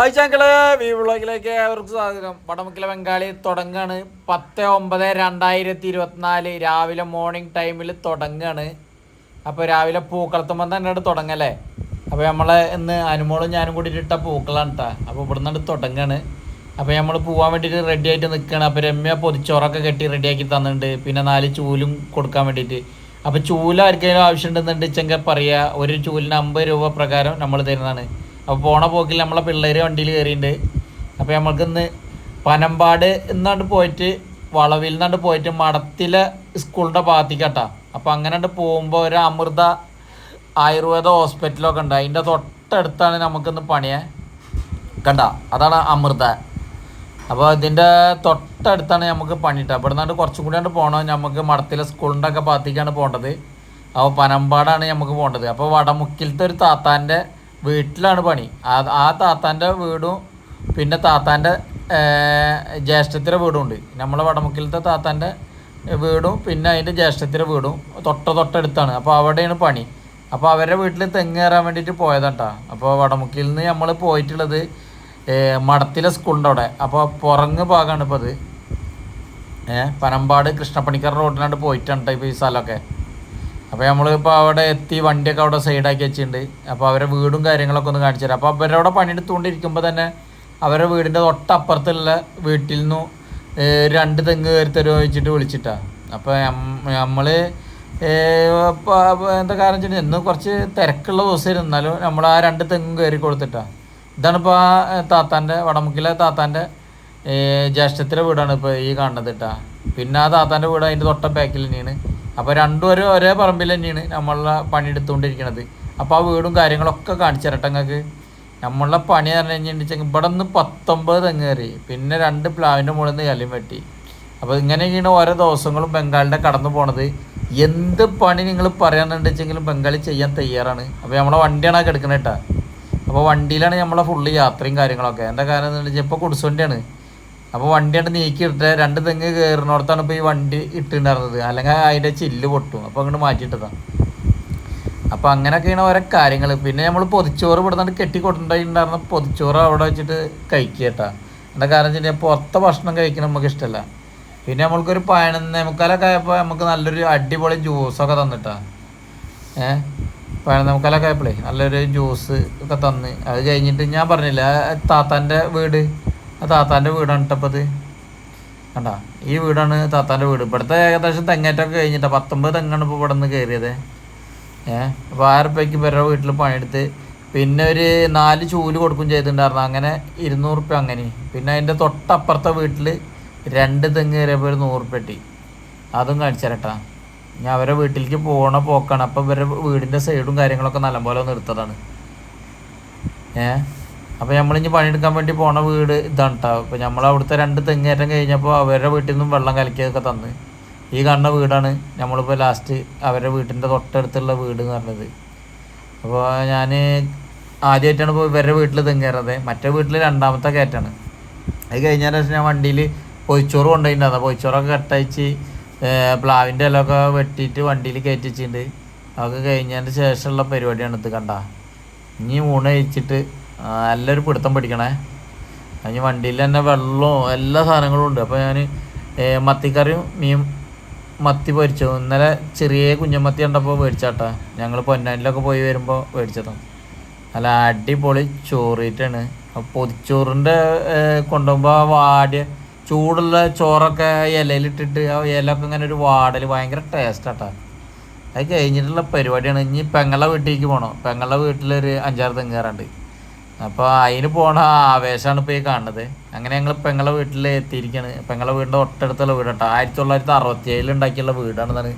Hi ചാങ്കൾ വീ വ്ളോഗിലേക്ക് അവർക്ക് സ്വാഗതം. വടമുക്കിലെ ബംഗാളി തുടങ്ങാണ്. പത്ത് ഒമ്പത് രണ്ടായിരത്തി ഇരുപത്തിനാല് രാവിലെ മോർണിംഗ് ടൈമിൽ തുടങ്ങാണ്. അപ്പോൾ രാവിലെ പൂക്കളത്തുമ്പോൾ തന്നെ തുടങ്ങല്ലേ? അപ്പോൾ നമ്മൾ ഇന്ന് അനുമോളും ഞാനും കൂടി ഇട്ട പൂക്കളാണ് കേട്ടോ അപ്പോൾ ഇവിടെ നിന്നാണ് തുടങ്ങാണ്. അപ്പോൾ നമ്മൾ പോകാൻ വേണ്ടിയിട്ട് റെഡി ആയിട്ട് നിൽക്കുകയാണ് അപ്പോൾ രമ്യ പൊതിച്ചോറൊക്കെ കെട്ടി റെഡിയാക്കി തന്നിട്ടുണ്ട്. പിന്നെ നാല് ചൂലും കൊടുക്കാൻ വേണ്ടിയിട്ട് അപ്പോൾ ചൂൽ ആർക്കെങ്കിലും ആവശ്യമുണ്ടെന്നുണ്ട് ചെങ്കിൽ പറയുക ഒരു ചൂലിന് അമ്പത് രൂപ പ്രകാരം നമ്മൾ തരുന്നതാണ്. അപ്പോൾ പോണ പോക്കിൽ നമ്മളെ പിള്ളേർ വണ്ടിയിൽ കയറിയിട്ടുണ്ട് അപ്പോൾ നമ്മൾക്കിന്ന് പനമ്പാട് എന്നാണ്ട് പോയിട്ട് വളവിൽ നിന്നാണ്ട് പോയിട്ട് മടത്തിലെ സ്കൂളിന്റെ ഭാഗത്തേക്കാട്ടാ. അപ്പോൾ അങ്ങനെ പോകുമ്പോൾ ഒരു അമൃത ആയുർവേദ ഹോസ്പിറ്റലൊക്കെ ഉണ്ട്. അതിന്റെ തൊട്ടടുത്താണ് നമുക്കിന്ന് പണിയെ. കണ്ട? അതാണ് അമൃത. അപ്പോൾ ഇതിന്റെ തൊട്ടടുത്താണ് നമുക്ക് പണിയിട്ട്. അപ്പോൾ നിന്നാണ്ട് കുറച്ചും കൂടി ആണ് പോകണം നമുക്ക് മടത്തിലെ സ്കൂളിന്റെ ഒക്കെ ഭാഗത്തേക്കാണ് പോകേണ്ടത് അപ്പോൾ പനമ്പാടാണ് നമുക്ക് പോകേണ്ടത് അപ്പോൾ വടമുക്കിലത്തെ ഒരു താത്താന്റെ വീട്ടിലാണ് പണി. ആ താത്താന്റെ വീടും പിന്നെ താത്താന്റെ വീടും ഉണ്ട് നമ്മളെ വടമുക്കിലത്തെ താത്താന്റെ വീടും പിന്നെ അതിന്റെ ജ്യേഷ്ഠത്തിന്റെ വീടും തൊട്ട തൊട്ടടുത്താണ്. അപ്പോൾ അവിടെയാണ് പണി. അപ്പോൾ അവരുടെ വീട്ടിൽ തെങ്ങ് കയറാൻ വേണ്ടിയിട്ട് പോയതാട്ടാ. അപ്പോൾ വടമുക്കിൽ നിന്ന് നമ്മൾ പോയിട്ടുള്ളത് മടത്തിലെ സ്കൂളിന്റെ അവിടെ. അപ്പോൾ പുറങ്ങ് ഭാഗമാണ് ഇപ്പോൾ അത് പനമ്പാട് കൃഷ്ണപ്പണിക്കർ റോഡിനാണ്ട് പോയിട്ടാണ് ട്ടോ ഇപ്പോൾ ഈ സ്ഥലമൊക്കെ. അപ്പോൾ നമ്മളിപ്പോൾ അവിടെ എത്തി വണ്ടിയൊക്കെ അവിടെ സൈഡാക്കി വെച്ചിട്ടുണ്ട്. അപ്പോൾ അവരെ വീടും കാര്യങ്ങളൊക്കെ ഒന്ന് കാണിച്ചു തരാം. അപ്പോൾ അവരവിടെ പണിയെടുത്തുകൊണ്ടിരിക്കുമ്പോൾ തന്നെ അവരുടെ വീടിന്റെ തൊട്ടപ്പുറത്തുള്ള വീട്ടിൽ നിന്നും രണ്ട് തെങ്ങ് കയറി തരുമോ വെച്ചിട്ട് വിളിച്ചിട്ടാണ് അപ്പോൾ നമ്മൾ എന്താ കാരണം വെച്ചാൽ ഇന്ന് കുറച്ച് തിരക്കുള്ള ദിവസമായിരുന്നു. എന്നാലും നമ്മൾ ആ രണ്ട് തെങ്ങും കയറി കൊടുത്തിട്ടാണ് ഇതാണിപ്പോൾ ആ താത്താന്റെ വടമുക്കിലെ താത്താന്റെ ജ്യേഷ്ഠത്തിലെ വീടാണ് ഇപ്പോൾ ഈ കാണുന്നത് കേട്ടാ. പിന്നെ ആ താത്താന്റെ വീട് അതിന്റെ തൊട്ട ബാക്കിൽ തന്നെയാണ്. അപ്പോൾ രണ്ടുപേരും ഒരേ പറമ്പിൽ തന്നെയാണ് നമ്മളെ പണിയെടുത്തുകൊണ്ടിരിക്കുന്നത് അപ്പോൾ ആ വീടും കാര്യങ്ങളൊക്കെ കാണിച്ചു തരട്ടെ നിങ്ങൾക്ക് നമ്മളെ പണി പറഞ്ഞു കഴിഞ്ഞിട്ടുണ്ടെങ്കിൽ ഇവിടെ നിന്ന് പത്തൊമ്പത് തെങ്ങ് കയറി. പിന്നെ രണ്ട് പ്ലാവിന്റെ മുകളിൽ നിന്ന് കല്ലും വെട്ടി. അപ്പോൾ ഇങ്ങനെയൊക്കെയാണ് ഓരോ ദിവസങ്ങളും ബംഗാളിന്റെ കടന്നു പോണത്. എന്ത് പണി നിങ്ങൾ പറയാനുണ്ടെച്ചെങ്കിലും ബംഗാളി ചെയ്യാൻ തയ്യാറാണ്. അപ്പോൾ നമ്മളെ വണ്ടിയാണ് ആ കിടക്കുന്നത് കേട്ടോ. അപ്പോൾ വണ്ടിയിലാണ് നമ്മളെ ഫുള്ള് യാത്രയും കാര്യങ്ങളൊക്കെ. എന്താ കാരണം എന്ന് വെച്ചാൽ ഇപ്പോൾ കുടിസുവണ്ടിയാണ് അപ്പോൾ നീക്കി ഇട്ടിട്ട് രണ്ട് തെങ്ങ് കയറുന്നിടത്താണ് ഇപ്പോൾ ഈ വണ്ടി ഇട്ടിട്ടുണ്ടായിരുന്നത്. അല്ലെങ്കിൽ അതിന്റെ ചില്ല് പൊട്ടും. അപ്പോൾ അങ്ങോട്ട് മാറ്റിയിട്ടതാണ് അപ്പോൾ അങ്ങനെയൊക്കെയാണ് ഓരോ കാര്യങ്ങൾ പിന്നെ നമ്മൾ പൊതിച്ചോറ് ഇവിടെ നിന്ന് കെട്ടി കൊണ്ടുണ്ടായിട്ടുണ്ടായിരുന്ന പൊതിച്ചോറ് അവിടെ വെച്ചിട്ട് കഴിക്കുക കേട്ടാ എന്താ കാരണം വെച്ചാൽ പുറത്തെ ഭക്ഷണം കഴിക്കണം നമുക്ക് ഇഷ്ടമല്ല പിന്നെ നമ്മൾക്കൊരു പതിനൊന്നേ മുക്കാലൊക്കെ ആയപ്പോൾ നമുക്ക് നല്ലൊരു അടിപൊളി ജ്യൂസൊക്കെ തന്നിട്ടാ. ഏഹ് പതിനൊന്നേ മുക്കാലൊക്കെ ആയപ്പോഴേ നല്ലൊരു ജ്യൂസ് ഒക്കെ തന്ന്. അത് കഴിഞ്ഞിട്ട് ഞാൻ പറഞ്ഞില്ല താത്താന്റെ വീട്? ആ താത്താന്റെ വീടാണ് ഇട്ടപ്പത് കണ്ട? ഈ വീടാണ് താത്താന്റെ വീട്. ഇവിടുത്തെ ഏകദേശം തെങ്ങേറ്റൊക്കെ കഴിഞ്ഞിട്ട്. പത്തൊമ്പത് തെങ്ങാണ് ഇപ്പോൾ ഇവിടെ നിന്ന് കയറിയത് ഏഹ് അപ്പോൾ ആയിരപ്പയ്ക്ക് പേരുടെ വീട്ടിൽ പണിയെടുത്ത് പിന്നെ ഒരു നാല് ചൂൽ കൊടുക്കും ചെയ്തിട്ടുണ്ടായിരുന്നു. അങ്ങനെ ഇരുന്നൂറ് റുപ്യ അങ്ങനെ. പിന്നെ അതിന്റെ തൊട്ടപ്പുറത്തെ വീട്ടിൽ രണ്ട് തെങ്ങ് കയറിയപ്പോൾ ഒരു നൂറ് റുപ്യ കിട്ടി. അതും കാണിച്ചരട്ടാ. ഞാൻ അവരെ വീട്ടിലേക്ക് പോകണ പോക്കാണ്. അപ്പം ഇവരുടെ വീടിന്റെ സൈഡും കാര്യങ്ങളൊക്കെ നല്ലപോലെ ഒന്ന് എടുത്തതാണ്. ഏഹ് അപ്പോൾ നമ്മളിഞ്ഞ് പണിയെടുക്കാൻ വേണ്ടി പോണ വീട് ഇതാണ് കേട്ടോ അപ്പോൾ നമ്മൾ അവിടുത്തെ രണ്ട് തെങ്ങേറ്റം കഴിഞ്ഞപ്പോൾ അവരുടെ വീട്ടിൽ നിന്നും വെള്ളം കലക്കിയതൊക്കെ തന്ന്. ഈ കാണുന്ന വീടാണ് നമ്മളിപ്പോൾ ലാസ്റ്റ് അവരുടെ വീട്ടിന്റെ തൊട്ടടുത്തുള്ള വീട് എന്ന് പറഞ്ഞത്. അപ്പോൾ ഞാൻ ആദ്യമായിട്ടാണ് ഇപ്പോൾ ഇവരുടെ വീട്ടിൽ തെങ്ങേറത്. മറ്റേ വീട്ടിൽ രണ്ടാമത്തെ കയറ്റാണ് അത് കഴിഞ്ഞതിന് ശേഷം ഞാൻ വണ്ടിയിൽ പൊയ്ച്ചോറ് കൊണ്ടുപോയിട്ടുണ്ടായിരുന്നു പൊയ്ച്ചോറൊക്കെ കട്ടയച്ച് പ്ലാവിന്റെ ഇലൊക്കെ വെട്ടിയിട്ട് വണ്ടിയിൽ കയറ്റിച്ചിട്ടുണ്ട് അതൊക്കെ കഴിഞ്ഞതിന് ശേഷമുള്ള പരിപാടിയാണ് ഇത് കണ്ട. ഇനി ഊണ് കഴിച്ചിട്ട് നല്ലൊരു പിടുത്തം പിടിക്കണേ. അതിന് വണ്ടിയിൽ തന്നെ വെള്ളവും എല്ലാ സാധനങ്ങളും ഉണ്ട്. അപ്പോൾ ഞാൻ മത്തിക്കറിയും മീൻ മത്തി പൊരിച്ചു. ഇന്നലെ ചെറിയ കുഞ്ഞമത്തി കണ്ടപ്പോൾ മേടിച്ചാട്ടാ ഞങ്ങൾ പൊന്നാനിലൊക്കെ പോയി വരുമ്പോൾ മേടിച്ചതാണ് നല്ല അടിപൊളി ചോറിട്ടാണ് പൊതിച്ചോറിന്റെ കൊണ്ടുപോകുമ്പോൾ ആ വാടിയ ചൂടുള്ള ചോറൊക്കെ ഇലയിലിട്ടിട്ട് ആ ഇലയൊക്കെ ഇങ്ങനെ ഒരു വാടൽ ഭയങ്കര ടേസ്റ്റാട്ടാ. അത് കഴിഞ്ഞിട്ടുള്ള പരിപാടിയാണ്. ഇനി പെങ്ങളെ വീട്ടിലേക്ക് പോകണം പെങ്ങളെ വീട്ടിലൊരു അഞ്ചാറ് തെങ്ങേറുണ്ട് അപ്പോൾ അതിന് പോണ ആവേശമാണ് ഇപ്പോൾ ഈ കാണുന്നത്. അങ്ങനെ ഞങ്ങൾ പെങ്ങളെ വീട്ടിൽ എത്തിയിരിക്കുകയാണ് പെങ്ങളെ വീടിന്റെ ഒട്ടടുത്തുള്ള വീട് കേട്ടോ ആയിരത്തി തൊള്ളായിരത്തി അറുപത്തി ഏഴിൽ ഉണ്ടാക്കിയുള്ള വീടാണെന്നാണ്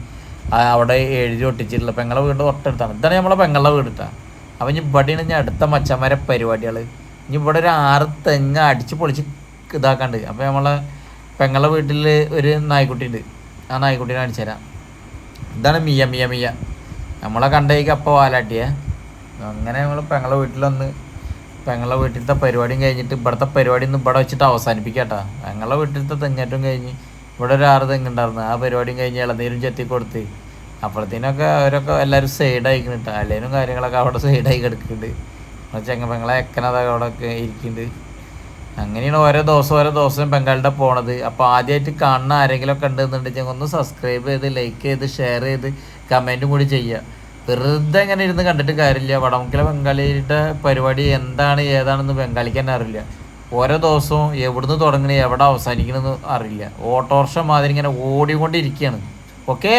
അവിടെ എഴുതി ഒട്ടിച്ചിട്ടുള്ളത്. പെങ്ങളെ വീടിന്റെ ഒട്ടടുത്താണ് ഇതാണ് നമ്മളെ പെങ്ങളെ വീട് അപ്പം ഇനി ഇവിടെയാണ് ഇനി അടുത്ത മച്ചന്മാരെ പരിപാടികൾ ഇനി ഇവിടെ ഒരു ആറ് തെങ്ങ അടിച്ച് പൊളിച്ച് ഇതാക്കാണ്ട്. അപ്പോൾ നമ്മളെ പെങ്ങളെ വീട്ടിൽ ഒരു നായ്ക്കുട്ടി ഉണ്ട് ആ നായ്ക്കുട്ടീനെ കാണിച്ചു തരാം. ഇതാണ് മിയ മിയ മിയ. നമ്മളെ കണ്ടേക്ക് അപ്പോൾ വാലാട്ടിയേ. അങ്ങനെ നമ്മൾ പെങ്ങളെ വീട്ടിൽ വന്ന് പെങ്ങളെ വീട്ടിലത്തെ പരിപാടിയും കഴിഞ്ഞിട്ട് ഇവിടുത്തെ പരിപാടി ഒന്ന് ഇവിടെ വെച്ചിട്ട് അവസാനിപ്പിക്കാട്ടാ. പെങ്ങളെ വീട്ടിലത്തെ തെങ്ങേറ്റവും കഴിഞ്ഞ് ഇവിടെ ഒരു ആറ് തെങ്ങുണ്ടായിരുന്നു. ആ പരിപാടിയും കഴിഞ്ഞ് ഇളനീരും ചെത്തി കൊടുത്ത് അപ്പോഴത്തേനൊക്കെ അവരൊക്കെ എല്ലാവരും സൈഡായിക്കണം കേട്ടോ അല്ലേനും കാര്യങ്ങളൊക്കെ അവിടെ സൈഡായി കിടക്കുന്നുണ്ട് നമ്മുടെ ചെങ്ങപ്പങ്ങളെ എക്കനത അവിടെ ഒക്കെ ഇരിക്കുന്നുണ്ട് അങ്ങനെയാണ് ഓരോ ദിവസം ഓരോ ദിവസം ബംഗാളിന്റെ പോണത്. അപ്പോൾ ആദ്യമായിട്ട് കാണുന്ന ആരെങ്കിലും ഒക്കെ ഉണ്ടെന്നുണ്ടെങ്കിൽ ഒന്ന് സബ്സ്ക്രൈബ് ചെയ്ത് ലൈക്ക് ചെയ്ത് ഷെയർ ചെയ്ത് കമന്റും കൂടി ചെയ്യുക. വെറുതെ ഇങ്ങനെ ഇരുന്ന് കണ്ടിട്ട് കാര്യമില്ല. വടമുക്കിലെ ബംഗാളിയുടെ പരിപാടി എന്താണ് ഏതാണെന്ന് ബംഗാളിക്ക് തന്നെ അറിയില്ല. ഓരോ ദിവസവും എവിടുന്ന് തുടങ്ങണേ എവിടെ അവസാനിക്കണമെന്ന് അറിയില്ല. ഓട്ടോറിക്ഷ മാതിരി ഇങ്ങനെ ഓടിക്കൊണ്ടിരിക്കുകയാണ്. ഓക്കേ